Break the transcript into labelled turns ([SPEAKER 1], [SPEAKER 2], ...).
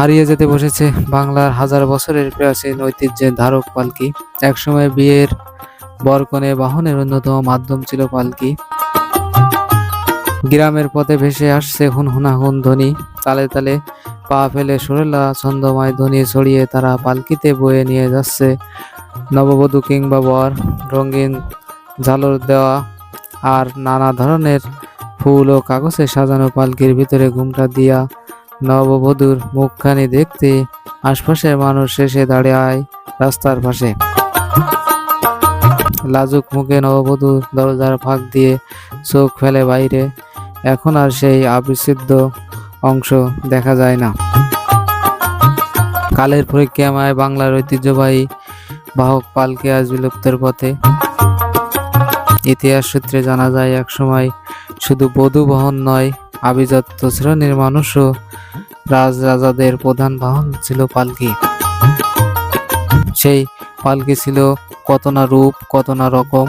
[SPEAKER 1] হারিয়ে যেতে বসেছে বাংলার হাজার বছরের প্রাচীন ঐতিহ্যের ধারক পালকি। একসময় বিয়ের বরকনে বাহনের অন্যতম মাধ্যম ছিল পালকি। গ্রামের পথে ভেসে আসছে হুনহুনা হুন ধ্বনি। তালে তালে পা ফেলে সুরেলা ছন্দময় ধ্বনি ছড়িয়ে তারা পালকিতে বয়ে নিয়ে যাচ্ছে নববধূ কিংবা বর। রঙিন ঝালর দেওয়া আর নানা ধরনের ফুল ও কাগজে সাজানো পালকির ভিতরে ঘুমটা দিয়া নববধূর মুখখানি দেখতে আশপাশের মানুষ শেষে দাঁড়ায় রাস্তার পাশে। লাজুক মুখে নববধূ দরজার ফাঁক দিয়ে চোখ ফেলে বাইরে। এখন আর সেই আবিচ্ছেদ্য অংশ দেখা যায় না। কালের পরীক্ষায় বাংলার ঐতিহ্যবাহী বাহক পালকে আজ বিলুপ্তের পথে। ইতিহাস সূত্রে জানা যায়, একসময় শুধু বধূ বহন নয় আভিজাত্য শ্রেণির মানুষও রাজরাজাদের প্রধান বাহন ছিল পালকি। সেই পালকি ছিল কত না রূপ, কত না রকম